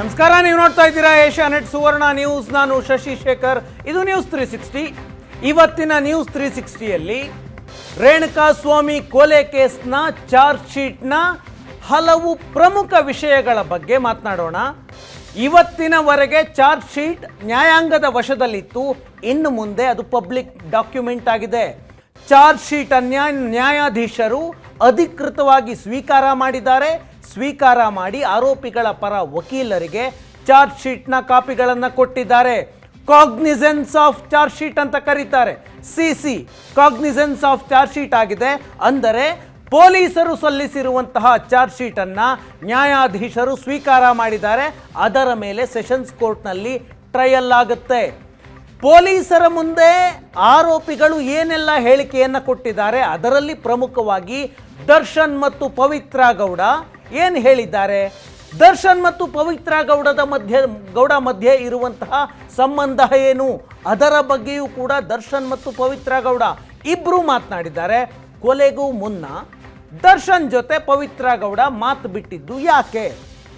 ನಮಸ್ಕಾರ, ನೀವು ನೋಡ್ತಾ ಇದ್ದೀರಾ ಏಷ್ಯಾ ನೆಟ್ ಸುವರ್ಣ ನ್ಯೂಸ್. ನಾನು ಶಶಿ ಶೇಖರ್. ಇದು ನ್ಯೂಸ್ ತ್ರೀ ಸಿಕ್ಸ್ಟಿ ಇವತ್ತಿನ ನ್ಯೂಸ್ ತ್ರೀ ಸಿಕ್ಸ್ಟಿಯಲ್ಲಿ ರೇಣುಕಾ ಸ್ವಾಮಿ ಕೊಲೆ ಕೇಸ್ನ ಚಾರ್ಜ್ ಶೀಟ್ನ ಹಲವು ಪ್ರಮುಖ ವಿಷಯಗಳ ಬಗ್ಗೆ ಮಾತನಾಡೋಣ. ಇವತ್ತಿನವರೆಗೆ ಚಾರ್ಜ್ ಶೀಟ್ ನ್ಯಾಯಾಂಗದ ವಶದಲ್ಲಿತ್ತು. ಇನ್ನು ಮುಂದೆ ಅದು ಪಬ್ಲಿಕ್ ಡಾಕ್ಯುಮೆಂಟ್ ಆಗಿದೆ. ಚಾರ್ಜ್ ಶೀಟ್ ನ್ಯಾಯಾಧೀಶರು ಅಧಿಕೃತವಾಗಿ ಸ್ವೀಕಾರ ಮಾಡಿದ್ದಾರೆ. ಸ್ವೀಕಾರ ಮಾಡಿ ಆರೋಪಿಗಳ ಪರ ವಕೀಲರಿಗೆ ಚಾರ್ಜ್ ಶೀಟ್ನ ಕಾಪಿಗಳನ್ನು ಕೊಟ್ಟಿದ್ದಾರೆ. ಕಾಗ್ನಿಸೆನ್ಸ್ ಆಫ್ ಚಾರ್ಜ್ ಶೀಟ್ ಅಂತ ಕರೀತಾರೆ. C C cognisance of charge sheet ಆಗಿದೆ. ಅಂದರೆ ಪೊಲೀಸರು ಸಲ್ಲಿಸಿರುವಂತಹ ಚಾರ್ಜ್ ಶೀಟನ್ನು ನ್ಯಾಯಾಧೀಶರು ಸ್ವೀಕಾರ ಮಾಡಿದ್ದಾರೆ. ಅದರ ಮೇಲೆ ಸೆಷನ್ಸ್ ಕೋರ್ಟ್ನಲ್ಲಿ ಟ್ರಯಲ್ ಆಗುತ್ತೆ. ಪೊಲೀಸರ ಮುಂದೆ ಆರೋಪಿಗಳು ಏನೆಲ್ಲ ಹೇಳಿಕೆಯನ್ನು ಕೊಟ್ಟಿದ್ದಾರೆ. ಅದರಲ್ಲಿ ಪ್ರಮುಖವಾಗಿ ದರ್ಶನ್ ಮತ್ತು ಪವಿತ್ರ ಗೌಡ ಏನು ಹೇಳಿದ್ದಾರೆ? ದರ್ಶನ್ ಮತ್ತು ಪವಿತ್ರ ಗೌಡದ ಮಧ್ಯೆ, ಗೌಡ ಮಧ್ಯೆ ಇರುವಂತಹ ಸಂಬಂಧ ಏನು? ಅದರ ಬಗ್ಗೆಯೂ ಕೂಡ ದರ್ಶನ್ ಮತ್ತು ಪವಿತ್ರ ಗೌಡ ಇಬ್ಬರು ಮಾತನಾಡಿದ್ದಾರೆ. ಕೊಲೆಗೂ ಮುನ್ನ ದರ್ಶನ್ ಜೊತೆ ಪವಿತ್ರ ಗೌಡ ಮಾತು ಬಿಟ್ಟಿದ್ದು ಯಾಕೆ?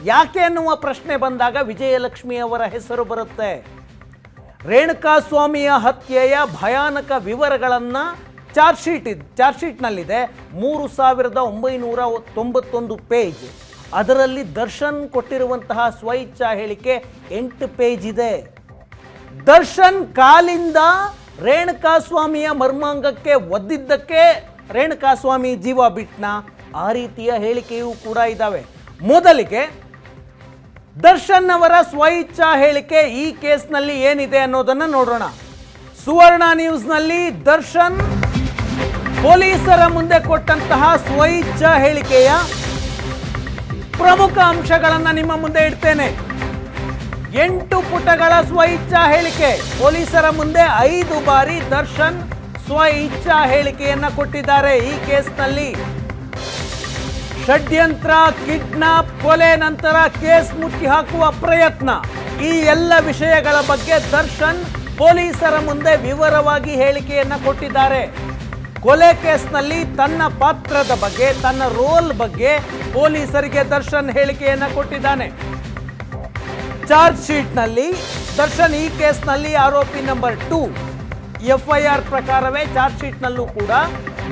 ಯಾಕೆ ಅನ್ನುವ ಪ್ರಶ್ನೆ ಬಂದಾಗ ವಿಜಯಲಕ್ಷ್ಮಿ ಅವರ ಹೆಸರು ಬರುತ್ತೆ. ರೇಣುಕಾಸ್ವಾಮಿಯ ಹತ್ಯೆಯ ಭಯಾನಕ ವಿವರಗಳನ್ನು ಚಾರ್ಜ್ ಶೀಟ್ ಇದು ಚಾರ್ಜ್ ಶೀಟ್ನಲ್ಲಿದೆ ಮೂರು ಸಾವಿರದ ಒಂಬೈನೂರ ತೊಂಬತ್ತೊಂದು ಪೇಜ್. ಅದರಲ್ಲಿ ದರ್ಶನ್ ಕೊಟ್ಟಿರುವಂತಹ ಸ್ವಇಚ್ಛಾ ಹೇಳಿಕೆ ಎಂಟು ಪೇಜ್ ಇದೆ. ದರ್ಶನ್ ಕಾಲಿಂದ ರೇಣುಕಾ ಸ್ವಾಮಿಯ ಮರ್ಮಾಂಗಕ್ಕೆ ಒದ್ದಿದ್ದಕ್ಕೆ ರೇಣುಕಾ ಸ್ವಾಮಿ ಜೀವ ಬಿಟ್ನ? ಆ ರೀತಿಯ ಹೇಳಿಕೆಯೂ ಕೂಡ ಇದ್ದಾವೆ ಮೊದಲಿಗೆ ದರ್ಶನ್ ಅವರ ಸ್ವಇಚ್ಛಾ ಹೇಳಿಕೆ ಈ ಕೇಸ್ನಲ್ಲಿ ಏನಿದೆ ಅನ್ನೋದನ್ನು ನೋಡೋಣ ಸುವರ್ಣ ನ್ಯೂಸ್ನಲ್ಲಿ ದರ್ಶನ್ ಪೊಲೀಸರ ಮುಂದೆ ಕೊಟ್ಟಂತಹ ಸ್ವೈಚ್ಛ ಹೇಳಿಕೆಯ ಪ್ರಮುಖ ಅಂಶಗಳನ್ನು ನಿಮ್ಮ ಮುಂದೆ ಇಡ್ತೇನೆ. ಎಂಟು ಪುಟಗಳ ಸ್ವಇಚ್ಛಾ ಹೇಳಿಕೆ. ಪೊಲೀಸರ ಮುಂದೆ ಐದು ಬಾರಿ ದರ್ಶನ್ ಸ್ವಇಚ್ಛಾ ಹೇಳಿಕೆಯನ್ನ ಕೊಟ್ಟಿದ್ದಾರೆ ಈ ಕೇಸ್ನಲ್ಲಿ. ಷಡ್ಯಂತ್ರ, ಕಿಡ್ನಾಪ್, ಕೊಲೆ ನಂತರ ಕೇಸ್ ಮುಚ್ಚಿ ಹಾಕುವ ಪ್ರಯತ್ನ. ಈ ಎಲ್ಲ ವಿಷಯಗಳ ಬಗ್ಗೆ ದರ್ಶನ್ ಪೊಲೀಸರ ಮುಂದೆ ವಿವರವಾಗಿ ಹೇಳಿಕೆಯನ್ನ ಕೊಟ್ಟಿದ್ದಾರೆ. ಕೊಲೆ ಕೇಸ್ನಲ್ಲಿ ತನ್ನ ಪಾತ್ರದ ಬಗ್ಗೆ, ತನ್ನ ರೋಲ್ ಬಗ್ಗೆ ಪೊಲೀಸರಿಗೆ ದರ್ಶನ್ ಹೇಳಿಕೆಯನ್ನ ಕೊಟ್ಟಿದ್ದಾನೆ. ಚಾರ್ಜ್ ಶೀಟ್ನಲ್ಲಿ, ದರ್ಶನ್ ಈ ಕೇಸ್ನಲ್ಲಿ ಆರೋಪಿ number two. F I R ಪ್ರಕಾರವೇ ಚಾರ್ಜ್ ಶೀಟ್ನಲ್ಲೂ ಕೂಡ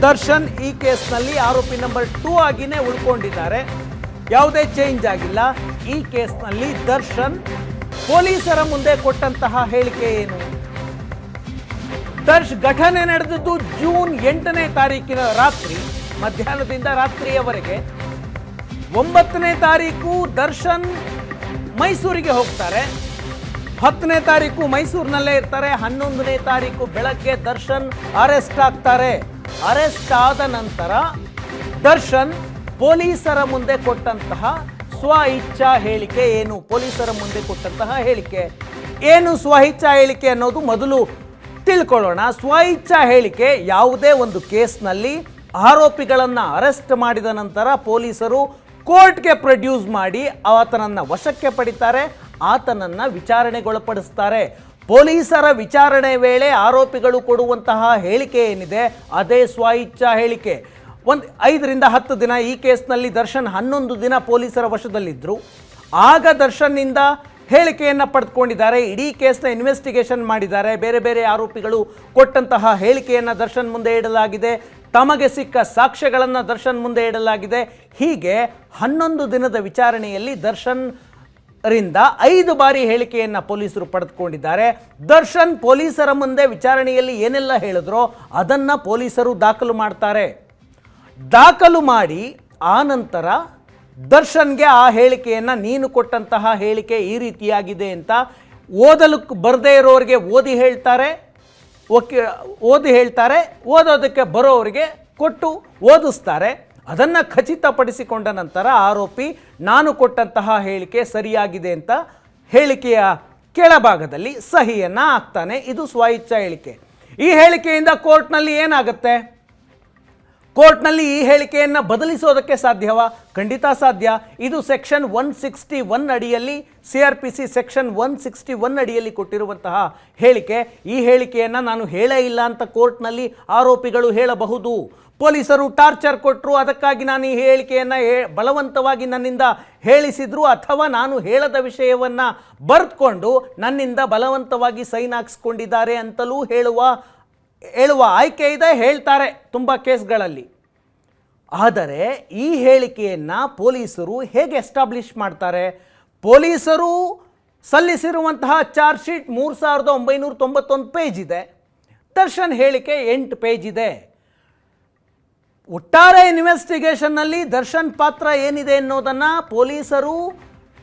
ದರ್ಶನ್ ಈ ಕೇಸ್ನಲ್ಲಿ ಆರೋಪಿ ನಂಬರ್ ಟೂ ಆಗಿನೇ ಉಳ್ಕೊಂಡಿದ್ದಾರೆ. ಯಾವುದೇ ಚೇಂಜ್ ಆಗಿಲ್ಲ. ಈ ಕೇಸ್ನಲ್ಲಿ ದರ್ಶನ್ ಪೊಲೀಸರ ಮುಂದೆ ಕೊಟ್ಟಂತಹ ಹೇಳಿಕೆ ಏನು? ದರ್ಶ್ ಘಟನೆ ನಡೆದದ್ದು ಜೂನ್ ಎಂಟನೇ ತಾರೀಕಿನ ರಾತ್ರಿ, ಮಧ್ಯಾಹ್ನದಿಂದ ರಾತ್ರಿಯವರೆಗೆ. ಒಂಬತ್ತನೇ ತಾರೀಕು ದರ್ಶನ್ ಮೈಸೂರಿಗೆ ಹೋಗ್ತಾರೆ. ಹತ್ತನೇ ತಾರೀಕು ಮೈಸೂರಿನಲ್ಲೇ ಇರ್ತಾರೆ. ಹನ್ನೊಂದನೇ ತಾರೀಕು ಬೆಳಗ್ಗೆ ದರ್ಶನ್ ಅರೆಸ್ಟ್ ಆಗ್ತಾರೆ. ಅರೆಸ್ಟ್ ಆದ ನಂತರ ದರ್ಶನ್ ಪೊಲೀಸರ ಮುಂದೆ ಕೊಟ್ಟಂತಹ ಸ್ವ ಇಚ್ಛಾ ಹೇಳಿಕೆ ಏನು? ಪೊಲೀಸರ ಮುಂದೆ ಕೊಟ್ಟಂತಹ ಹೇಳಿಕೆ. ಏನು ಸ್ವ ಇಚ್ಛಾ ಹೇಳಿಕೆ ಅನ್ನೋದು ಮೊದಲು ತಿಳ್ಕೊಳ್ಳೋಣ. ಸ್ವಇಚ್ಛಾ ಹೇಳಿಕೆ ಯಾವುದೇ ಒಂದು ಕೇಸ್ನಲ್ಲಿ ಆರೋಪಿಗಳನ್ನು ಅರೆಸ್ಟ್ ಮಾಡಿದ ನಂತರ ಪೊಲೀಸರು ಕೋರ್ಟ್ಗೆ ಪ್ರೊಡ್ಯೂಸ್ ಮಾಡಿ ಆತನನ್ನು ವಶಕ್ಕೆ ಪಡಿತಾರೆ, ಆತನನ್ನು ವಿಚಾರಣೆಗೊಳಪಡಿಸ್ತಾರೆ. ಪೊಲೀಸರ ವಿಚಾರಣೆ ವೇಳೆ ಆರೋಪಿಗಳು ಕೊಡುವಂತಹ ಹೇಳಿಕೆ ಏನಿದೆ, ಅದೇ ಸ್ವಇಚ್ಛಾ ಹೇಳಿಕೆ. ಒಂದು ಐದರಿಂದ ಹತ್ತು ದಿನ ಈ ಕೇಸ್ನಲ್ಲಿ ದರ್ಶನ್ ಹನ್ನೊಂದು ದಿನ ಪೊಲೀಸರ ವಶದಲ್ಲಿದ್ದರು ಆಗ ದರ್ಶನ್ನಿಂದ ಹೇಳಿಕೆಯನ್ನು ಪಡೆದುಕೊಂಡಿದ್ದಾರೆ. ಇಡೀ ಕೇಸ್ನ ಇನ್ವೆಸ್ಟಿಗೇಷನ್ ಮಾಡಿದ್ದಾರೆ. ಬೇರೆ ಬೇರೆ ಆರೋಪಿಗಳು ಕೊಟ್ಟಂತಹ ಹೇಳಿಕೆಯನ್ನು ದರ್ಶನ್ ಮುಂದೆ ಇಡಲಾಗಿದೆ. ತಮಗೆ ಸಿಕ್ಕ ಸಾಕ್ಷ್ಯಗಳನ್ನು ದರ್ಶನ್ ಮುಂದೆ ಇಡಲಾಗಿದೆ. ಹೀಗೆ ಹನ್ನೊಂದು ದಿನದ ವಿಚಾರಣೆಯಲ್ಲಿ ದರ್ಶನ್ ರಿಂದ ಐದು ಬಾರಿ ಹೇಳಿಕೆಯನ್ನು ಪೊಲೀಸರು ಪಡೆದುಕೊಂಡಿದ್ದಾರೆ. ದರ್ಶನ್ ಪೊಲೀಸರ ಮುಂದೆ ವಿಚಾರಣೆಯಲ್ಲಿ ಏನೆಲ್ಲ ಹೇಳಿದ್ರೋ ಅದನ್ನು ಪೊಲೀಸರು ದಾಖಲು ಮಾಡ್ತಾರೆ. ದಾಖಲು ಮಾಡಿ ಆ ನಂತರ ದರ್ಶನ್ಗೆ ಆ ಹೇಳಿಕೆಯನ್ನು ನೀನು ಕೊಟ್ಟಂತಹ ಹೇಳಿಕೆ ಈ ರೀತಿಯಾಗಿದೆ ಅಂತ ಓದಲು ಬರದೇ ಇರೋರಿಗೆ ಓದಿ ಹೇಳ್ತಾರೆ, ಓಕೆ, ಓದಿ ಹೇಳ್ತಾರೆ, ಓದೋದಕ್ಕೆ ಬರೋವರಿಗೆ ಕೊಟ್ಟು ಓದಿಸ್ತಾರೆ. ಅದನ್ನು ಖಚಿತಪಡಿಸಿಕೊಂಡ ನಂತರ ಆರೋಪಿ, ನಾನು ಕೊಟ್ಟಂತಹ ಹೇಳಿಕೆ ಸರಿಯಾಗಿದೆ ಅಂತ ಹೇಳಿಕೆಯ ಕೆಳಭಾಗದಲ್ಲಿ ಸಹಿಯನ್ನು ಹಾಕ್ತಾನೆ. ಇದು ಸ್ವ ಇಚ್ಛಾ ಹೇಳಿಕೆ. ಈ ಹೇಳಿಕೆಯಿಂದ ಕೋರ್ಟ್ನಲ್ಲಿ ಏನಾಗುತ್ತೆ? ಕೋರ್ಟ್ನಲ್ಲಿ ಈ ಹೇಳಿಕೆಯನ್ನು ಬದಲಿಸೋದಕ್ಕೆ ಸಾಧ್ಯವಾ? ಖಂಡಿತ ಸಾಧ್ಯ. ಇದು ಸೆಕ್ಷನ್ ಒನ್ ಸಿಕ್ಸ್ಟಿ ಒನ್ ಅಡಿಯಲ್ಲಿ, C R P C section one sixty one ಅಡಿಯಲ್ಲಿ ಕೊಟ್ಟಿರುವಂತಹ ಹೇಳಿಕೆ. ಈ ಹೇಳಿಕೆಯನ್ನು ನಾನು ಹೇಳೇ ಇಲ್ಲ ಅಂತ ಕೋರ್ಟ್ನಲ್ಲಿ ಆರೋಪಿಗಳು ಹೇಳಬಹುದು. ಪೊಲೀಸರು ಟಾರ್ಚರ್ ಕೊಟ್ಟರು ಅದಕ್ಕಾಗಿ ನಾನು ಈ ಹೇಳಿಕೆಯನ್ನು ಹೇ, ಬಲವಂತವಾಗಿ ನನ್ನಿಂದ ಹೇಳಿಸಿದ್ರು ಅಥವಾ ನಾನು ಹೇಳದ ವಿಷಯವನ್ನು ಬರೆದುಕೊಂಡು ನನ್ನಿಂದ ಬಲವಂತವಾಗಿ ಸೈನ್ ಹಾಕ್ಸ್ಕೊಂಡಿದ್ದಾರೆ ಅಂತಲೂ ಹೇಳುವ ಹೇಳುವ ಆಯ್ಕೆ ಇದೆ, ಹೇಳ್ತಾರೆ ತುಂಬ ಕೇಸ್ಗಳಲ್ಲಿ. ಆದರೆ ಈ ಹೇಳಿಕೆಯನ್ನು ಪೊಲೀಸರು ಹೇಗೆ ಎಸ್ಟಾಬ್ಲಿಷ್ ಮಾಡ್ತಾರೆ? ಪೊಲೀಸರು ಸಲ್ಲಿಸಿರುವಂತಹ ಚಾರ್ಜ್ ಶೀಟ್ ಮೂರು ಸಾವಿರದ ಒಂಬೈನೂರ ತೊಂಬತ್ತೊಂದು ಪೇಜ್ ಇದೆ. ದರ್ಶನ್ ಹೇಳಿಕೆ ಎಂಟು ಪೇಜ್ ಇದೆ. ಒಟ್ಟಾರೆ ಇನ್ವೆಸ್ಟಿಗೇಷನ್ನಲ್ಲಿ ದರ್ಶನ್ ಪಾತ್ರ ಏನಿದೆ ಅನ್ನೋದನ್ನು ಪೊಲೀಸರು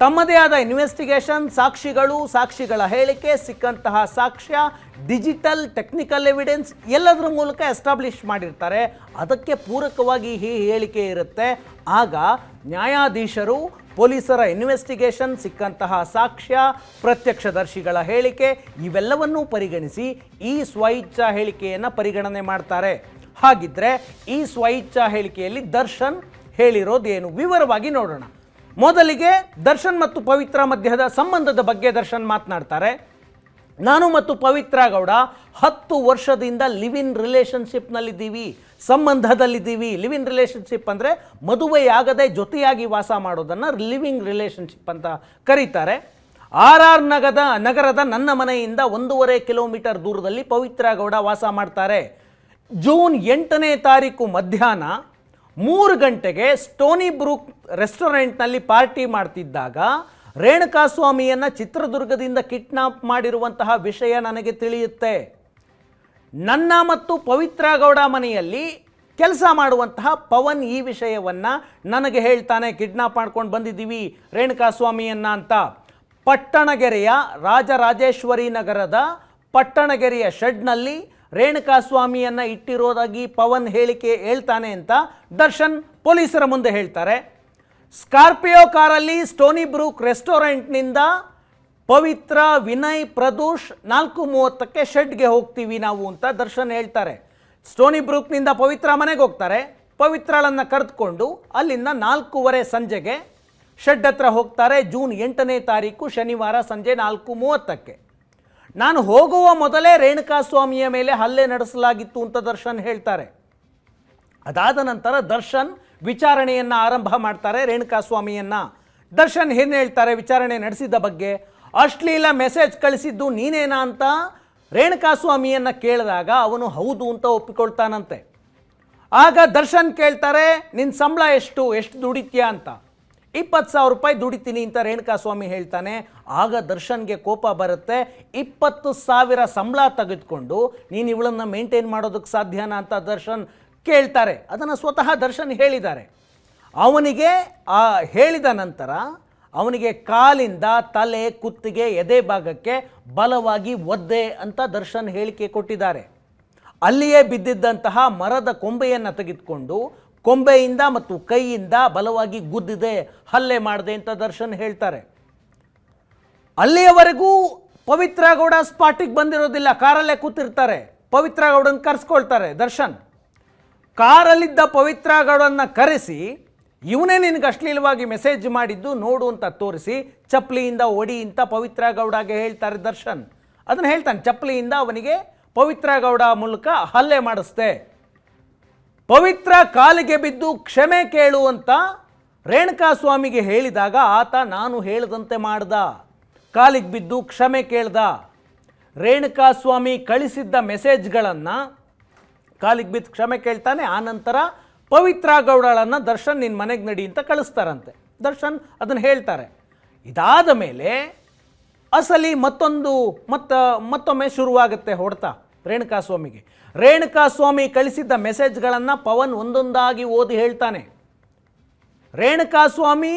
ತಮ್ಮದೇ ಆದ ಇನ್ವೆಸ್ಟಿಗೇಷನ್ ಸಾಕ್ಷಿಗಳು, ಸಾಕ್ಷಿಗಳ ಹೇಳಿಕೆ, ಸಿಕ್ಕಂತಹ ಸಾಕ್ಷ್ಯ ಡಿಜಿಟಲ್ ಟೆಕ್ನಿಕಲ್ ಎವಿಡೆನ್ಸ್ ಎಲ್ಲದರ ಮೂಲಕ ಎಸ್ಟಾಬ್ಲಿಷ್ ಮಾಡಿರ್ತಾರೆ. ಅದಕ್ಕೆ ಪೂರಕವಾಗಿ ಈ ಹೇಳಿಕೆ ಇರುತ್ತೆ. ಆಗ ನ್ಯಾಯಾಧೀಶರು, ಪೊಲೀಸರ ಇನ್ವೆಸ್ಟಿಗೇಷನ್ ಸಿಕ್ಕಂತಹ ಸಾಕ್ಷ್ಯ, ಪ್ರತ್ಯಕ್ಷದರ್ಶಿಗಳ ಹೇಳಿಕೆ ಇವೆಲ್ಲವನ್ನೂ ಪರಿಗಣಿಸಿ ಈ ಸ್ವಇಚ್ಛಾ ಹೇಳಿಕೆಯನ್ನು ಪರಿಗಣನೆ ಮಾಡ್ತಾರೆ. ಹಾಗಿದ್ರೆ ಈ ಸ್ವಇಚ್ಛಾ ಹೇಳಿಕೆಯಲ್ಲಿ ದರ್ಶನ್ ಹೇಳಿರೋದೇನು? ವಿವರವಾಗಿ ನೋಡೋಣ. ಮೊದಲಿಗೆ ದರ್ಶನ್ ಮತ್ತು ಪವಿತ್ರ ಮಧ್ಯದ ಸಂಬಂಧದ ಬಗ್ಗೆ ದರ್ಶನ್ ಮಾತನಾಡ್ತಾರೆ. ನಾನು ಮತ್ತು ಪವಿತ್ರ ಗೌಡ ಹತ್ತು ವರ್ಷದಿಂದ ಲಿವ್ ಇನ್ ರಿಲೇಷನ್ಶಿಪ್ನಲ್ಲಿದ್ದೀವಿ. ಸಂಬಂಧದಲ್ಲಿದ್ದೀವಿ. ಲಿವ್ ಇನ್ ರಿಲೇಷನ್ಶಿಪ್ ಅಂದರೆ ಮದುವೆಯಾಗದೆ ಜೊತೆಯಾಗಿ ವಾಸ ಮಾಡೋದನ್ನು ಲಿವಿಂಗ್ ರಿಲೇಷನ್ಶಿಪ್ ಅಂತ ಕರೀತಾರೆ. ಆರ್ ಆರ್ ನಗರದ ನಗರದ ನನ್ನ ಮನೆಯಿಂದ ಒಂದೂವರೆ ಕಿಲೋಮೀಟರ್ ದೂರದಲ್ಲಿ ಪವಿತ್ರ ಗೌಡ ವಾಸ ಮಾಡ್ತಾರೆ. ಜೂನ್ ಎಂಟನೇ ತಾರೀಕು ಮಧ್ಯಾಹ್ನ ಮೂರು ಗಂಟೆಗೆ ಸ್ಟೋನಿ ಬ್ರೂಕ್ ರೆಸ್ಟೋರೆಂಟ್ನಲ್ಲಿ ಪಾರ್ಟಿ ಮಾಡ್ತಿದ್ದಾಗ ರೇಣುಕಾಸ್ವಾಮಿಯನ್ನು ಚಿತ್ರದುರ್ಗದಿಂದ ಕಿಡ್ನಾಪ್ ಮಾಡಿರುವಂತಹ ವಿಷಯ ನನಗೆ ತಿಳಿಯುತ್ತೆ. ನನ್ನ ಮತ್ತು ಪವಿತ್ರ ಗೌಡ ಮನೆಯಲ್ಲಿ ಕೆಲಸ ಮಾಡುವಂತಹ ಪವನ್ ಈ ವಿಷಯವನ್ನು ನನಗೆ ಹೇಳ್ತಾನೆ, ಕಿಡ್ನಾಪ್ ಮಾಡ್ಕೊಂಡು ಬಂದಿದ್ದೀವಿ ರೇಣುಕಾಸ್ವಾಮಿಯನ್ನ ಅಂತ. ಪಟ್ಟಣಗೆರೆಯ ರಾಜರಾಜೇಶ್ವರಿ ನಗರದ ಪಟ್ಟಣಗೆರೆಯ ಶೆಡ್ನಲ್ಲಿ ರೇಣುಕಾಸ್ವಾಮಿಯನ್ನು ಇಟ್ಟಿರೋದಾಗಿ ಪವನ್ ಹೇಳಿಕೆ ಹೇಳ್ತಾನೆ ಅಂತ ದರ್ಶನ್ ಪೊಲೀಸರ ಮುಂದೆ ಹೇಳ್ತಾರೆ. ಸ್ಕಾರ್ಪಿಯೋ ಕಾರಲ್ಲಿ ಸ್ಟೋನಿ ಬ್ರೂಕ್ ರೆಸ್ಟೋರೆಂಟ್ನಿಂದ ಪವಿತ್ರ ವಿನಯ್ ಪ್ರದೋಷ್ ನಾಲ್ಕು ಮೂವತ್ತಕ್ಕೆ ಶೆಡ್ಗೆ ಹೋಗ್ತೀವಿ ನಾವು ಅಂತ ದರ್ಶನ್ ಹೇಳ್ತಾರೆ. ಸ್ಟೋನಿ ಬ್ರೂಕ್ನಿಂದ ಪವಿತ್ರ ಮನೆಗೆ ಹೋಗ್ತಾರೆ. ಪವಿತ್ರಳನ್ನು ಕರೆದುಕೊಂಡು ಅಲ್ಲಿಂದ ನಾಲ್ಕೂವರೆ ಸಂಜೆಗೆ ಶೆಡ್ ಹತ್ರ ಹೋಗ್ತಾರೆ. ಜೂನ್ ಎಂಟನೇ ತಾರೀಕು ಶನಿವಾರ ಸಂಜೆ ನಾಲ್ಕು ಮೂವತ್ತಕ್ಕೆ. ನಾನು ಹೋಗುವ ಮೊದಲೇ ರೇಣುಕಾಸ್ವಾಮಿಯ ಮೇಲೆ ಹಲ್ಲೆ ನಡೆಸಲಾಗಿತ್ತು ಅಂತ ದರ್ಶನ್ ಹೇಳ್ತಾರೆ. ಅದಾದ ನಂತರ ದರ್ಶನ್ ವಿಚಾರಣೆಯನ್ನು ಆರಂಭ ಮಾಡ್ತಾರೆ, ರೇಣುಕಾಸ್ವಾಮಿಯನ್ನ. ದರ್ಶನ್ ಏನು ಹೇಳ್ತಾರೆ, ವಿಚಾರಣೆ ನಡೆಸಿದ ಬಗ್ಗೆ? ಅಶ್ಲೀಲ ಮೆಸೇಜ್ ಕಳಿಸಿದ್ದು ನೀನೇನಾ ಅಂತ ರೇಣುಕಾಸ್ವಾಮಿಯನ್ನ ಕೇಳಿದಾಗ ಅವನು ಹೌದು ಅಂತ ಒಪ್ಪಿಕೊಳ್ತಾನಂತೆ. ಆಗ ದರ್ಶನ್ ಕೇಳ್ತಾರೆ ನಿನ್ನ ಸಂಬಳ ಎಷ್ಟು ಎಷ್ಟು ದುಡಿತ್ಯಾ ಅಂತ. ಇಪ್ಪತ್ತು ಸಾವಿರ ರೂಪಾಯಿ ದುಡಿತೀನಿ ಅಂತ ರೇಣುಕಾ ಸ್ವಾಮಿ ಹೇಳ್ತಾನೆ. ಆಗ ದರ್ಶನ್ಗೆ ಕೋಪ ಬರುತ್ತೆ. ಇಪ್ಪತ್ತು ಸಾವಿರ ಸಂಬಳ ತೆಗೆದುಕೊಂಡು ನೀನು ಇವಳನ್ನು ಮೇಂಟೈನ್ ಮಾಡೋದಕ್ಕೆ ಸಾಧ್ಯನಾ ಅಂತ ದರ್ಶನ್ ಕೇಳ್ತಾರೆ. ಅದನ್ನು ಸ್ವತಃ ದರ್ಶನ್ ಹೇಳಿದ್ದಾರೆ. ಅವನಿಗೆ ಆ ಹೇಳಿದ ನಂತರ ಅವನಿಗೆ ಕಾಲಿಂದ ತಲೆ, ಕುತ್ತಿಗೆ, ಎದೆ ಭಾಗಕ್ಕೆ ಬಲವಾಗಿ ಒದ್ದೆ ಅಂತ ದರ್ಶನ್ ಹೇಳಿಕೆ ಕೊಟ್ಟಿದ್ದಾರೆ. ಅಲ್ಲಿಯೇ ಬಿದ್ದಿದ್ದಂತಹ ಮರದ ಕೊಂಬೆಯನ್ನು ತೆಗೆದುಕೊಂಡು ಕೊಂಬೆಯಿಂದ ಮತ್ತು ಕೈಯಿಂದ ಬಲವಾಗಿ ಗುದ್ದಿದೆ, ಹಲ್ಲೆ ಮಾಡಿದೆ ಅಂತ ದರ್ಶನ್ ಹೇಳ್ತಾರೆ. ಅಲ್ಲಿಯವರೆಗೂ ಪವಿತ್ರ ಗೌಡ ಸ್ಪಾಟಿಗೆ ಬಂದಿರೋದಿಲ್ಲ, ಕಾರಲ್ಲೇ ಕೂತಿರ್ತಾರೆ. ಪವಿತ್ರ ಗೌಡನ ಕರೆಸ್ಕೊಳ್ತಾರೆ ದರ್ಶನ್. ಕಾರಲ್ಲಿದ್ದ ಪವಿತ್ರ ಗೌಡನ್ನ ಕರೆಸಿ, ಇವನೇ ನಿನಗೆ ಅಶ್ಲೀಲವಾಗಿ ಮೆಸೇಜ್ ಮಾಡಿದ್ದು, ನೋಡು ಅಂತ ತೋರಿಸಿ, ಚಪ್ಪಲಿಯಿಂದ ಒಡಿ ಅಂತ ಪವಿತ್ರ ಗೌಡಗೆ ಹೇಳ್ತಾರೆ ದರ್ಶನ್. ಅದನ್ನು ಹೇಳ್ತಾನೆ, ಚಪ್ಪಲಿಯಿಂದ ಅವನಿಗೆ ಪವಿತ್ರ ಗೌಡ ಮೂಲಕ ಹಲ್ಲೆ ಮಾಡಿಸ್ದೆ. ಪವಿತ್ರ ಕಾಲಿಗೆ ಬಿದ್ದು ಕ್ಷಮೆ ಕೇಳು ಅಂತ ರೇಣುಕಾ ಸ್ವಾಮಿಗೆ ಹೇಳಿದಾಗ ಆತ, ನಾನು ಹೇಳಿದಂತೆ ಮಾಡ್ದ. ಕಾಲಿಗೆ ಬಿದ್ದು ಕ್ಷಮೆ ಕೇಳ್ದ. ರೇಣುಕಾ ಸ್ವಾಮಿ ಕಳಿಸಿದ್ದ ಮೆಸೇಜ್ಗಳನ್ನು ಕಾಲಿಗೆ ಬಿದ್ದು ಕ್ಷಮೆ ಕೇಳ್ತಾನೆ ಆನಂತರ ಪವಿತ್ರ ಗೌಡಳನ್ನು ದರ್ಶನ್ ನಿನ್ನ ಮನೆಗೆ ನಡಿ ಅಂತ ಕಳಿಸ್ತಾರಂತೆ. ದರ್ಶನ್ ಅದನ್ನು ಹೇಳ್ತಾರೆ. ಇದಾದ ಮೇಲೆ ಅಸಲಿ ಮತ್ತೊಂದು ಮತ್ತ ಮತ್ತೊಮ್ಮೆ ಶುರುವಾಗುತ್ತೆ ಹೊಡೆತ ರೇಣುಕಾಸ್ವಾಮಿಗೆ ರೇಣುಕಾಸ್ವಾಮಿ ಕಳಿಸಿದ್ದ ಮೆಸೇಜ್ಗಳನ್ನು ಪವನ್ ಒಂದೊಂದಾಗಿ ಓದಿ ಹೇಳ್ತಾನೆ. ರೇಣುಕಾಸ್ವಾಮಿ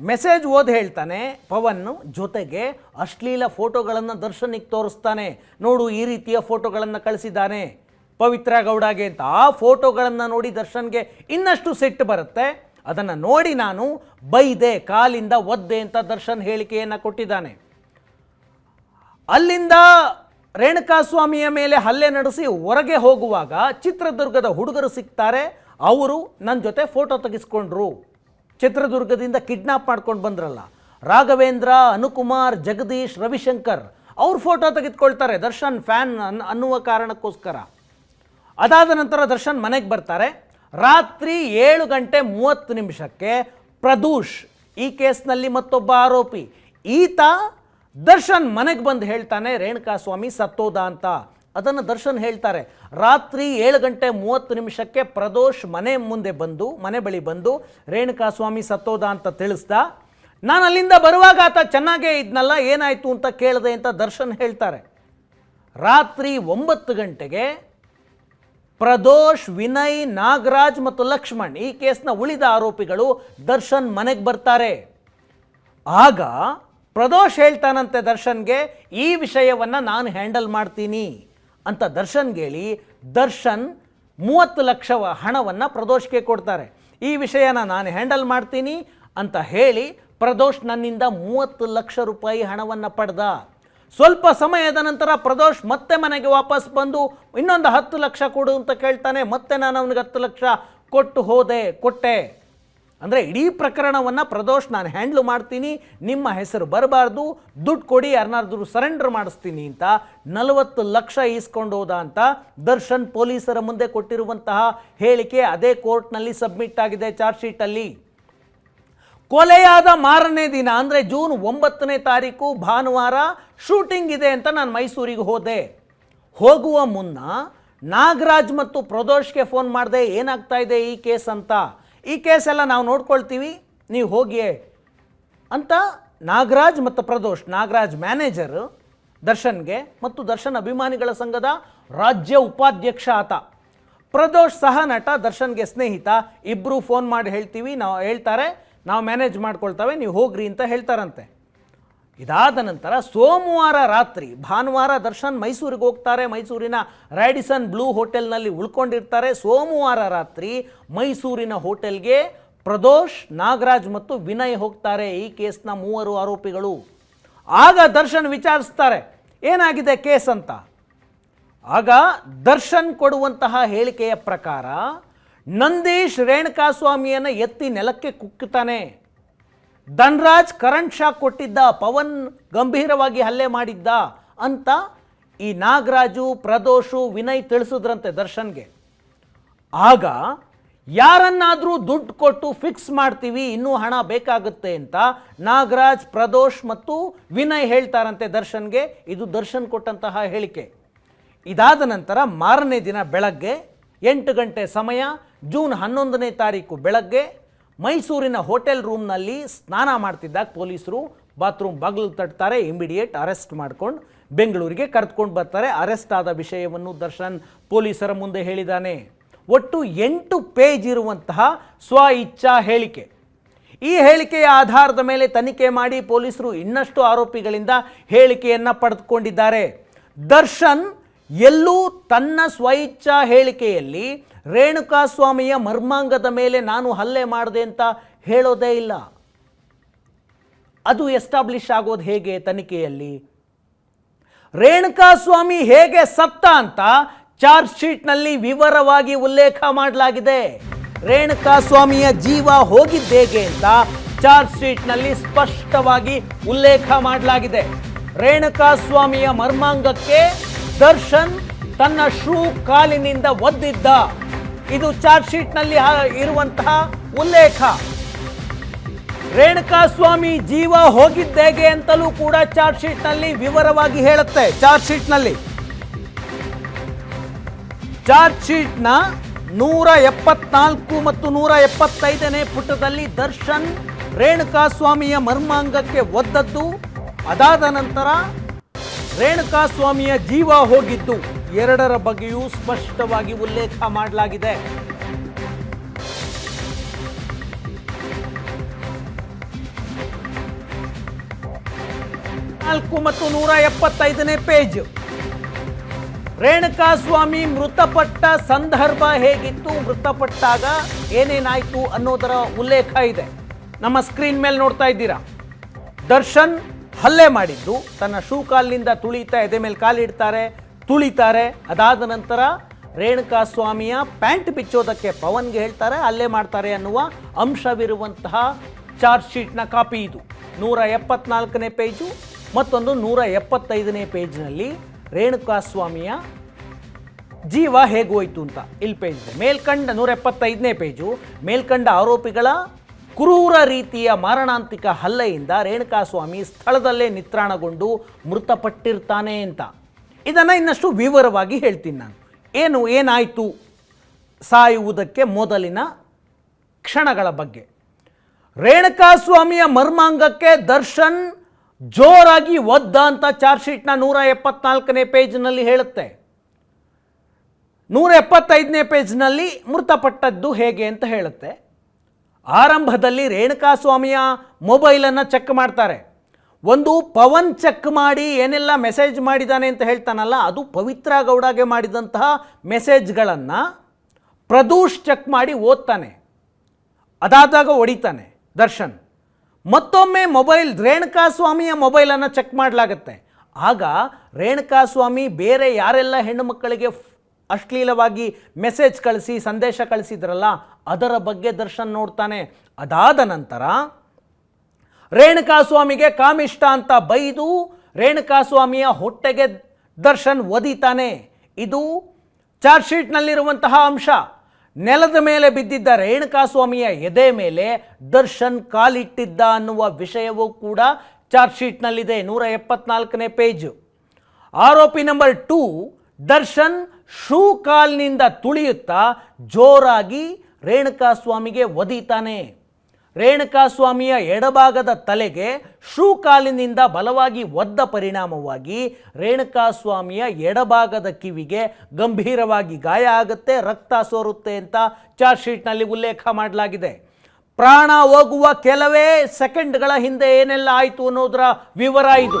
ಮೆಸೇಜ್ ಓದಿ ಹೇಳ್ತಾನೆ, ಪವನ್ ಜೊತೆಗೆ ಅಶ್ಲೀಲ ಫೋಟೋಗಳನ್ನು ದರ್ಶನಿಗೆ ತೋರಿಸ್ತಾನೆ. ನೋಡು ಈ ರೀತಿಯ ಫೋಟೋಗಳನ್ನು ಕಳಿಸಿದ್ದಾನೆ. ಪವಿತ್ರ ಗೌಡಗೆ ಅಂತ ಆ ಫೋಟೋಗಳನ್ನು ನೋಡಿ ದರ್ಶನ್ಗೆ ಇನ್ನಷ್ಟು ಸಿಟ್ಟು ಬರುತ್ತೆ. ಅದನ್ನು ನೋಡಿ ನಾನು ಬೈದೆ, ಕಾಲಿಂದ ಒದ್ದೆ ಅಂತ ದರ್ಶನ್ ಹೇಳಿಕೆಯನ್ನು ಕೊಟ್ಟಿದ್ದಾನೆ. ಅಲ್ಲಿಂದ ರೇಣುಕಾಸ್ವಾಮಿಯ ಮೇಲೆ ಹಲ್ಲೆ ನಡೆಸಿ ಹೊರಗೆ ಹೋಗುವಾಗ ಚಿತ್ರದುರ್ಗದ ಹುಡುಗರು ಸಿಗ್ತಾರೆ. ಅವರು ನನ್ನ ಜೊತೆ ಫೋಟೋ ತೆಗೆಸ್ಕೊಂಡ್ರು. ಚಿತ್ರದುರ್ಗದಿಂದ ಕಿಡ್ನಾಪ್ ಮಾಡ್ಕೊಂಡು ಬಂದ್ರಲ್ಲ. ರಾಘವೇಂದ್ರ, ಅನುಕುಮಾರ್, ಜಗದೀಶ್, ರವಿಶಂಕರ್ ಅವ್ರ ಫೋಟೋ ತೆಗೆದುಕೊಳ್ತಾರೆ ದರ್ಶನ್ ಫ್ಯಾನ್ ಅನ್, ಅನ್ನುವ ಕಾರಣಕ್ಕೋಸ್ಕರ. ಅದಾದ ನಂತರ ದರ್ಶನ್ ಮನೆಗೆ ಬರ್ತಾರೆ. ರಾತ್ರಿ ಏಳು ಗಂಟೆ ಮೂವತ್ತು ನಿಮಿಷಕ್ಕೆ ಪ್ರದೂಷ್ ಈ ಕೇಸ್ನಲ್ಲಿ ಮತ್ತೊಬ್ಬ ಆರೋಪಿ. ಈತ ದರ್ಶನ್ ಮನೆಗೆ ಬಂದು ಹೇಳ್ತಾನೆ ರೇಣುಕಾಸ್ವಾಮಿ ಸತ್ತೋದ ಅಂತ. ಅದನ್ನು ದರ್ಶನ್ ಹೇಳ್ತಾರೆ. ರಾತ್ರಿ ಏಳು ಗಂಟೆ ಮೂವತ್ತು ನಿಮಿಷಕ್ಕೆ ಪ್ರದೋಷ್ ಮನೆ ಮುಂದೆ ಬಂದು, ಮನೆ ಬಳಿ ಬಂದು, ರೇಣುಕಾ ಸ್ವಾಮಿ, ಸತ್ತೋದ ಅಂತ ತಿಳಿಸ್ದ. ನಾನು ಅಲ್ಲಿಂದ ಬರುವಾಗ ಆತ ಚೆನ್ನಾಗೇ ಇದ್ನಲ್ಲ, ಏನಾಯಿತು ಅಂತ ಕೇಳಿದೆ ಅಂತ ದರ್ಶನ್ ಹೇಳ್ತಾರೆ. ರಾತ್ರಿ ಒಂಬತ್ತು ಗಂಟೆಗೆ ಪ್ರದೋಷ್, ವಿನಯ್, ನಾಗರಾಜ್ ಮತ್ತು ಲಕ್ಷ್ಮಣ್ ಈ ಕೇಸ್ನ ಉಳಿದ ಆರೋಪಿಗಳು ದರ್ಶನ್ ಮನೆಗೆ ಬರ್ತಾರೆ. ಆಗ ಪ್ರದೋಷ್ ಹೇಳ್ತಾನಂತೆ ದರ್ಶನ್ಗೆ, ಈ ವಿಷಯವನ್ನು ನಾನು ಹ್ಯಾಂಡಲ್ ಮಾಡ್ತೀನಿ. ಅಂತ ದರ್ಶನ್ಗೆ ಹೇಳಿ, ದರ್ಶನ್ ಮೂವತ್ತು ಲಕ್ಷ ಹಣವನ್ನು ಪ್ರದೋಷ್ಗೆ ಕೊಡ್ತಾರೆ. ಈ ವಿಷಯನ ನಾನು ಹ್ಯಾಂಡಲ್ ಮಾಡ್ತೀನಿ. ಅಂತ ಹೇಳಿ, ಪ್ರದೋಷ್ ನನ್ನಿಂದ ಮೂವತ್ತು ಲಕ್ಷ ರೂಪಾಯಿ ಹಣವನ್ನು ಪಡೆದ. ಸ್ವಲ್ಪ ಸಮಯದ ನಂತರ ಪ್ರದೋಷ್ ಮತ್ತೆ ಮನೆಗೆ ವಾಪಸ್ ಬಂದು, ಇನ್ನೊಂದು ಹತ್ತು ಲಕ್ಷ ಕೊಡು ಅಂತ ಕೇಳ್ತಾನೆ. ಮತ್ತೆ ನಾನು ಅವನಿಗೆ ಹತ್ತು ಲಕ್ಷ ಕೊಟ್ಟು ಹೋದೆ, ಕೊಟ್ಟೆ. ಅಂದರೆ ಇಡೀ ಪ್ರಕರಣವನ್ನು ಪ್ರದೋಷ್ ನಾನು ಹ್ಯಾಂಡ್ಲ್ ಮಾಡ್ತೀನಿ, ನಿಮ್ಮ ಹೆಸರು ಬರಬಾರ್ದು, ದುಡ್ಡು ಕೊಡಿ ಯಾರನ್ನಾದ್ರೂ ಸರೆಂಡರ್ ಮಾಡಿಸ್ತೀನಿ ಅಂತ ನಲವತ್ತು ಲಕ್ಷ ಈಸ್ಕೊಂಡು ಹೋದ ಅಂತ ದರ್ಶನ್ ಪೊಲೀಸರ ಮುಂದೆ ಕೊಟ್ಟಿರುವಂತಹ ಹೇಳಿಕೆ ಅದೇ ಕೋರ್ಟ್ನಲ್ಲಿ ಸಬ್ಮಿಟ್ ಆಗಿದೆ ಚಾರ್ಜ್ ಶೀಟಲ್ಲಿ ಕೊಲೆಯಾದ ಮಾರನೇ ದಿನ ಅಂದರೆ ಜೂನ್ ಒಂಬತ್ತನೇ ತಾರೀಕು ಭಾನುವಾರ ಶೂಟಿಂಗ್ ಇದೆ ಅಂತ ನಾನು ಮೈಸೂರಿಗೆ ಹೋದೆ. ಹೋಗುವ ಮುನ್ನ ನಾಗರಾಜ್ ಮತ್ತು ಪ್ರದೋಷ್ಗೆ ಫೋನ್ ಮಾಡಿದೆ, ಏನಾಗ್ತಾ ಇದೆ ಈ ಕೇಸ್ ಅಂತ? ಈ ಕೇಸೆಲ್ಲ ನಾವು ನೋಡ್ಕೊಳ್ತೀವಿ, ನೀವು ಹೋಗಿ ಅಂತ ನಾಗರಾಜ್ ಮತ್ತು ಪ್ರದೋಷ್, ನಾಗರಾಜ್ ಮ್ಯಾನೇಜರ್ ದರ್ಶನ್ಗೆ ಮತ್ತು ದರ್ಶನ್ ಅಭಿಮಾನಿಗಳ ಸಂಘದ ರಾಜ್ಯ ಉಪಾಧ್ಯಕ್ಷ ಆತ. ಪ್ರದೋಷ್ ಸಹ ನಟ, ದರ್ಶನ್ಗೆ ಸ್ನೇಹಿತ ಇಬ್ಬರು ಫೋನ್ ಮಾಡಿ ಹೇಳ್ತೀವಿ, ನಾವು ಹೇಳ್ತಾರೆ, ನಾವು ಮ್ಯಾನೇಜ್ ಮಾಡ್ಕೊಳ್ತವೆ, ನೀವು ಹೋಗ್ರಿ ಅಂತ ಹೇಳ್ತಾರಂತೆ. ಇದಾದ ನಂತರ ಸೋಮವಾರ ರಾತ್ರಿ, ಭಾನುವಾರ ದರ್ಶನ್ ಮೈಸೂರಿಗೆ ಹೋಗ್ತಾರೆ. ಮೈಸೂರಿನ ರ್ಯಾಡಿಸನ್ ಬ್ಲೂ ಹೋಟೆಲ್ನಲ್ಲಿ ಉಳ್ಕೊಂಡಿರ್ತಾರೆ. ಸೋಮವಾರ ರಾತ್ರಿ ಮೈಸೂರಿನ ಹೋಟೆಲ್ಗೆ ಪ್ರದೋಷ್, ನಾಗರಾಜ್ ಮತ್ತು ವಿನಯ್ ಹೋಗ್ತಾರೆ ಈ ಕೇಸ್ನ ಮೂವರು ಆರೋಪಿಗಳು. ಆಗ ದರ್ಶನ್ ವಿಚಾರಿಸ್ತಾರೆ, ಏನಾಗಿದೆ ಕೇಸ್ ಅಂತ? ಆಗ ದರ್ಶನ್ ಕೊಡುವಂತಹ ಹೇಳಿಕೆಯ ಪ್ರಕಾರ, ನಂದೀಶ್ ರೇಣುಕಾಸ್ವಾಮಿಯನ್ನು ಎತ್ತಿ ನೆಲಕ್ಕೆ ಕುಕ್ಕುತ್ತಾನೆ. ಧನ್ರಾಜ್ ಕರಣ್ ಶಾಕ್ ಕೊಟ್ಟಿದ್ದ ಪವನ್ ಗಂಭೀರವಾಗಿ ಹಲ್ಲೆ ಮಾಡಿದ್ದ ಅಂತ ಈ ನಾಗರಾಜು, ಪ್ರದೋಷು, ವಿನಯ್ ತಿಳಿಸಿದ್ರಂತೆ ದರ್ಶನ್ಗೆ. ಆಗ ಯಾರನ್ನಾದರೂ ದುಡ್ಡು ಕೊಟ್ಟು ಫಿಕ್ಸ್ ಮಾಡ್ತೀವಿ, ಇನ್ನೂ ಹಣ ಬೇಕಾಗುತ್ತೆ ಅಂತ ನಾಗರಾಜ್, ಪ್ರದೋಷ್ ಮತ್ತು ವಿನಯ್ ಹೇಳ್ತಾರಂತೆ ದರ್ಶನ್ಗೆ. ಇದು ದರ್ಶನ್ ಕೊಟ್ಟಂತಹ ಹೇಳಿಕೆ. ಇದಾದ ನಂತರ ಮಾರನೇ ದಿನ ಬೆಳಗ್ಗೆ ಎಂಟು ಗಂಟೆ ಸಮಯ, ಜೂನ್ ಹನ್ನೊಂದನೇ ತಾರೀಕು ಬೆಳಗ್ಗೆ ಮೈಸೂರಿನ ಹೋಟೆಲ್ ರೂಮ್ನಲ್ಲಿ ಸ್ನಾನ ಮಾಡ್ತಿದ್ದಾಗ ಪೊಲೀಸರು ಬಾತ್ರೂಮ್ ಬಾಗಿಲು ತಟ್ತಾರೆ ಇಮಿಡಿಯೇಟ್ ಅರೆಸ್ಟ್ ಮಾಡ್ಕೊಂಡು ಬೆಂಗಳೂರಿಗೆ ಕರೆದುಕೊಂಡು ಬರ್ತಾರೆ. ಅರೆಸ್ಟ್ ಆದ ವಿಷಯವನ್ನು ದರ್ಶನ್ ಪೊಲೀಸರ ಮುಂದೆ ಹೇಳಿದ್ದಾನೆ. ಒಟ್ಟು ಎಂಟು ಪೇಜ್ ಇರುವಂತಹ ಸ್ವ ಇಚ್ಛಾ ಹೇಳಿಕೆ. ಈ ಹೇಳಿಕೆಯ ಆಧಾರದ ಮೇಲೆ ತನಿಖೆ ಮಾಡಿ ಪೊಲೀಸರು ಇನ್ನಷ್ಟು ಆರೋಪಿಗಳಿಂದ ಹೇಳಿಕೆಯನ್ನು ಪಡೆದುಕೊಂಡಿದ್ದಾರೆ. ದರ್ಶನ್ ಎಲ್ಲೂ ತನ್ನ ಸ್ವಇಚ್ಛಾ ಹೇಳಿಕೆಯಲ್ಲಿ ರೇಣುಕಾಸ್ವಾಮಿಯ ಮರ್ಮಾಂಗದ ಮೇಲೆ ನಾನು ಹಲ್ಲೆ ಮಾಡಿದೆ ಅಂತ ಹೇಳೋದೇ ಇಲ್ಲ. ಅದು ಎಸ್ಟಾಬ್ಲಿಷ್ ಆಗೋದು ಹೇಗೆ ತನಿಖೆಯಲ್ಲಿ? ರೇಣುಕಾಸ್ವಾಮಿ ಹೇಗೆ ಸತ್ತ ಅಂತ ಚಾರ್ಜ್ ಶೀಟ್ನಲ್ಲಿ ವಿವರವಾಗಿ ಉಲ್ಲೇಖ ಮಾಡಲಾಗಿದೆ. ರೇಣುಕಾಸ್ವಾಮಿಯ ಜೀವ ಹೋಗಿದ್ದೇಗೆ ಅಂತ ಚಾರ್ಜ್ ಶೀಟ್ನಲ್ಲಿ ಸ್ಪಷ್ಟವಾಗಿ ಉಲ್ಲೇಖ ಮಾಡಲಾಗಿದೆ. ರೇಣುಕಾಸ್ವಾಮಿಯ ಮರ್ಮಾಂಗಕ್ಕೆ ದರ್ಶನ್ ತನ್ನ ಶೂ ಕಾಲಿನಿಂದ ಒದ್ದಿದ್ದ. ಇದು ಚಾರ್ಜ್ ಶೀಟ್ನಲ್ಲಿ ಇರುವಂತಹ ಉಲ್ಲೇಖ. ರೇಣುಕಾಸ್ವಾಮಿ ಜೀವ ಹೋಗಿದ್ದೇಗೆ ಅಂತಲೂ ಕೂಡ ಚಾರ್ಜ್ ಶೀಟ್ನಲ್ಲಿ ವಿವರವಾಗಿ ಹೇಳುತ್ತೆ, ಚಾರ್ಜ್ ಶೀಟ್ನಲ್ಲಿ. ಚಾರ್ಜ್ ಶೀಟ್ನ ನೂರ ಎಪ್ಪತ್ನಾಲ್ಕು ಮತ್ತು ನೂರ ಎಪ್ಪತ್ತೈದನೇ ಪುಟದಲ್ಲಿ ದರ್ಶನ್ ರೇಣುಕಾಸ್ವಾಮಿಯ ಮರ್ಮಾಂಗಕ್ಕೆ ಒದ್ದದ್ದು. ಅದಾದ ನಂತರ ರೇಣುಕಾಸ್ವಾಮಿಯ ಜೀವ ಹೋಗಿದ್ದು ಎರಡರ ಬಗ್ಗೆಯೂ ಸ್ಪಷ್ಟವಾಗಿ ಉಲ್ಲೇಖ ಮಾಡಲಾಗಿದೆ. ನಾಲ್ಕು ಮತ್ತು ನೂರ ಎಪ್ಪತ್ತೈದನೇ ಪೇಜ್. ರೇಣುಕಾಸ್ವಾಮಿ ಮೃತಪಟ್ಟ ಸಂದರ್ಭ ಹೇಗಿತ್ತು, ಮೃತಪಟ್ಟಾಗ ಏನೇನಾಯಿತು ಅನ್ನೋದರ ಉಲ್ಲೇಖ ಇದೆ. ನಮ್ಮ ಸ್ಕ್ರೀನ್ ಮೇಲೆ ನೋಡ್ತಾ ಇದ್ದೀರಾ. ದರ್ಶನ್ ಹಲ್ಲೆ ಮಾಡಿದ್ದು. ತನ್ನ ಶೂ ಕಾಲಿನಿಂದ ತುಳಿತಾ ಎದೆ ಮೇಲೆ ಕಾಲಿಡ್ತಾರೆ ತುಳಿತಾರೆ. ಅದಾದ ನಂತರ ರೇಣುಕಾ ಸ್ವಾಮಿಯ ಪ್ಯಾಂಟ್ ಬಿಚ್ಚೋದಕ್ಕೆ ಪವನ್ಗೆ ಹೇಳ್ತಾರೆ. ಅಲ್ಲೇ ಮಾಡ್ತಾರೆ ಅನ್ನುವ ಅಂಶವಿರುವಂತಹ ಚಾರ್ಜ್ ಶೀಟ್ನ ಕಾಪಿ ಇದು. ನೂರ ಎಪ್ಪತ್ನಾಲ್ಕನೇ ಪೇಜು. ಮತ್ತೊಂದು ನೂರ ಎಪ್ಪತ್ತೈದನೇ ಪೇಜ್ನಲ್ಲಿ ರೇಣುಕಾ ಸ್ವಾಮಿಯ ಜೀವ ಹೇಗೋಯ್ತು ಅಂತ. ಇಲ್ಲಿ ಪೇಜ್ ಮೇಲ್ಕಂಡ ನೂರ ಎಪ್ಪತ್ತೈದನೇ ಪೇಜು. ಮೇಲ್ಕಂಡ ಆರೋಪಿಗಳ ಕ್ರೂರ ರೀತಿಯ ಮಾರಣಾಂತಿಕ ಹಲ್ಲೆಯಿಂದ ರೇಣುಕಾಸ್ವಾಮಿ ಸ್ಥಳದಲ್ಲೇ ನಿತ್ರಾಣಗೊಂಡು ಮೃತಪಟ್ಟಿರ್ತಾನೆ ಅಂತ. ಇದನ್ನು ಇನ್ನಷ್ಟು ವಿವರವಾಗಿ ಹೇಳ್ತೀನಿ ನಾನು. ಏನು, ಏನಾಯಿತು? ಸಾಯುವುದಕ್ಕೆ ಮೊದಲಿನ ಕ್ಷಣಗಳ ಬಗ್ಗೆ. ರೇಣುಕಾಸ್ವಾಮಿಯ ಮರ್ಮಾಂಗಕ್ಕೆ ದರ್ಶನ್ ಜೋರಾಗಿ ಒದ್ದ ಅಂತ ಚಾರ್ಜ್ ಶೀಟ್ನ ನೂರ ಎಪ್ಪತ್ನಾಲ್ಕನೇ ಪೇಜ್ನಲ್ಲಿ ಹೇಳುತ್ತೆ. ನೂರ ಎಪ್ಪತ್ತೈದನೇ ಪೇಜ್ನಲ್ಲಿ ಮೃತಪಟ್ಟದ್ದು ಹೇಗೆ ಅಂತ ಹೇಳುತ್ತೆ. ಆರಂಭದಲ್ಲಿ ರೇಣುಕಾಸ್ವಾಮಿಯ ಮೊಬೈಲನ್ನು ಚೆಕ್ ಮಾಡ್ತಾರೆ. ಒಂದು ಪವನ್ ಚೆಕ್ ಮಾಡಿ ಏನೆಲ್ಲ ಮೆಸೇಜ್ ಮಾಡಿದ್ದಾನೆ ಅಂತ ಹೇಳ್ತಾನಲ್ಲ, ಅದು ಪವಿತ್ರ ಗೌಡಗೆ ಮಾಡಿದಂತಹ ಮೆಸೇಜ್ಗಳನ್ನು ಪ್ರದೂಷ್ ಚೆಕ್ ಮಾಡಿ ಓದ್ತಾನೆ. ಅದಾದಾಗ ಹೊಡಿತಾನೆ ದರ್ಶನ್. ಮತ್ತೊಮ್ಮೆ ಮೊಬೈಲ್ ರೇಣುಕಾಸ್ವಾಮಿಯ ಮೊಬೈಲನ್ನು ಚೆಕ್ ಮಾಡಲಾಗತ್ತೆ. ಆಗ ರೇಣುಕಾಸ್ವಾಮಿ ಬೇರೆ ಯಾರೆಲ್ಲ ಹೆಣ್ಣು ಮಕ್ಕಳಿಗೆ ಅಶ್ಲೀಲವಾಗಿ ಮೆಸೇಜ್ ಕಳಿಸಿ, ಸಂದೇಶ ಕಳಿಸಿದ್ರಲ್ಲ, ಅದರ ಬಗ್ಗೆ ದರ್ಶನ್ ನೋಡ್ತಾನೆ. ಅದಾದ ನಂತರ, ರೇಣುಕಾಸ್ವಾಮಿಗೆ ಕಾಮಿಷ್ಟ ಅಂತ ಬೈದು ರೇಣುಕಾಸ್ವಾಮಿಯ ಹೊಟ್ಟೆಗೆ ದರ್ಶನ್ ಒದಿತಾನೆ. ಇದು ಚಾರ್ಜ್ ಶೀಟ್ನಲ್ಲಿರುವಂತಹ ಅಂಶ. ನೆಲದ ಮೇಲೆ ಬಿದ್ದಿದ್ದ ರೇಣುಕಾಸ್ವಾಮಿಯ ಎದೆ ಮೇಲೆ ದರ್ಶನ್ ಕಾಲಿಟ್ಟಿದ್ದ ಅನ್ನುವ ವಿಷಯವೂ ಕೂಡ ಚಾರ್ಜ್ ಶೀಟ್ನಲ್ಲಿದೆ, ನೂರ ಎಪ್ಪತ್ನಾಲ್ಕನೇ ಪೇಜು. ಆರೋಪಿ ನಂಬರ್ ಟೂ, ದರ್ಶನ್ ಶೂ ಕಾಲ್ನಿಂದ ತುಳಿಯುತ್ತಾ ಜೋರಾಗಿ ರೇಣುಕಾಸ್ವಾಮಿಗೆ ಒದಿತಾನೆ. ರೇಣುಕಾಸ್ವಾಮಿಯ ಎಡಭಾಗದ ತಲೆಗೆ ಶೂ ಕಾಲಿನಿಂದ ಬಲವಾಗಿ ಒದ್ದ ಪರಿಣಾಮವಾಗಿ ರೇಣುಕಾಸ್ವಾಮಿಯ ಎಡಭಾಗದ ಕಿವಿಗೆ ಗಂಭೀರವಾಗಿ ಗಾಯ ಆಗುತ್ತೆ, ರಕ್ತ ಸೋರುತ್ತೆ ಅಂತ ಚಾರ್ಜ್ ಶೀಟ್ನಲ್ಲಿ ಉಲ್ಲೇಖ ಮಾಡಲಾಗಿದೆ. ಪ್ರಾಣ ಹೋಗುವ ಕೆಲವೇ ಸೆಕೆಂಡ್ಗಳ ಹಿಂದೆ ಏನೆಲ್ಲ ಆಯಿತು ಅನ್ನೋದರ ವಿವರ ಇದು.